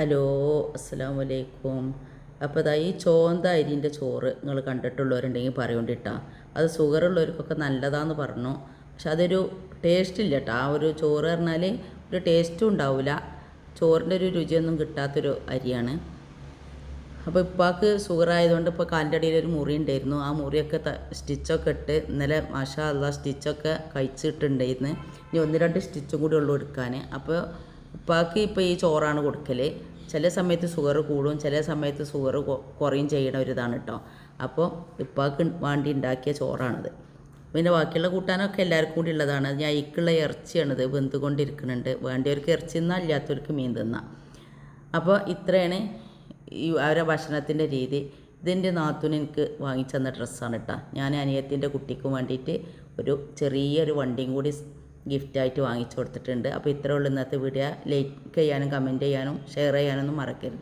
Hello അസ്സാം വലൈക്കും അപ്പോൾ അതാ ഈ ചോന്ത അരിന്റെ ചോറ് നിങ്ങൾ കണ്ടിട്ടുള്ളവരുണ്ടെങ്കിൽ പറയുകൊണ്ടിട്ടാ അത് ഷുഗറുള്ളവർക്കൊക്കെ നല്ലതാന്ന് പറഞ്ഞു. പക്ഷെ അതൊരു ടേസ്റ്റ് ഇല്ല കേട്ടോ ആ ഒരു ചോറ് പറഞ്ഞാൽ ഒരു ടേസ്റ്റും ഉണ്ടാവില്ല ചോറിന്റെ ഒരു രുചിയൊന്നും കിട്ടാത്തൊരു അരിയാണ്. അപ്പോൾ ഇപ്പാക്ക് ഷുഗർ ആയതുകൊണ്ട് ഇപ്പോൾ കാലിന്റെ അടിയിൽ ഒരു മുറി ഉണ്ടായിരുന്നു. ആ മുറിയൊക്കെ സ്റ്റിച്ചൊക്കെ ഇട്ട് ഇന്നലെ മാഷാ അല്ല സ്റ്റിച്ചൊക്കെ കഴിച്ചിട്ടുണ്ടായിരുന്നു. ഇനി ഒന്ന് രണ്ട് സ്റ്റിച്ചും കൂടി ഉള്ളു എടുക്കാൻ. അപ്പോൾ ഉപ്പാക്ക് ഇപ്പോൾ ഈ ചോറാണ് കൊടുക്കൽ ചില സമയത്ത് ഷുഗർ കൂടും ചില സമയത്ത് ഷുഗർ കുറയും ചെയ്യണ ഒരു ഇതാണ് കേട്ടോ അപ്പോൾ ഉപ്പാക്ക് വേണ്ടി ഉണ്ടാക്കിയ ചോറാണിത്. പിന്നെ ബാക്കിയുള്ള കൂട്ടാനൊക്കെ എല്ലാവർക്കും കൂടി ഉള്ളതാണ്. ഞാൻ ഇക്കുള്ള ഇറച്ചിയാണിത് വെന്തുകൊണ്ടിരിക്കുന്നുണ്ട് വേണ്ടിയവർക്ക് ഇറച്ചി തിന്നാം ഇല്ലാത്തവർക്ക് മീൻ തിന്നാം. അപ്പോൾ ഇത്രയാണ് ഈ അവരെ ഭക്ഷണത്തിന്റെ രീതി. ഇതിന്റെ നാത്തുന് എനിക്ക് വാങ്ങിച്ചു തന്ന ഡ്രസ്സാണ് കേട്ടോ ഞാൻ അനിയത്തിന്റെ കുട്ടിക്കും വേണ്ടിയിട്ട് ഒരു ചെറിയൊരു വണ്ടിയും കൂടി ഗിഫ്റ്റായിട്ട് വാങ്ങിച്ചു കൊടുത്തിട്ടുണ്ട്. അപ്പോൾ ഇത്രേ ഉള്ളൂ ഇന്നത്തെ വീഡിയോ. ലൈക്ക് ചെയ്യാനും കമന്റ് ചെയ്യാനും ഷെയർ ചെയ്യാനൊന്നും മറക്കരുത്.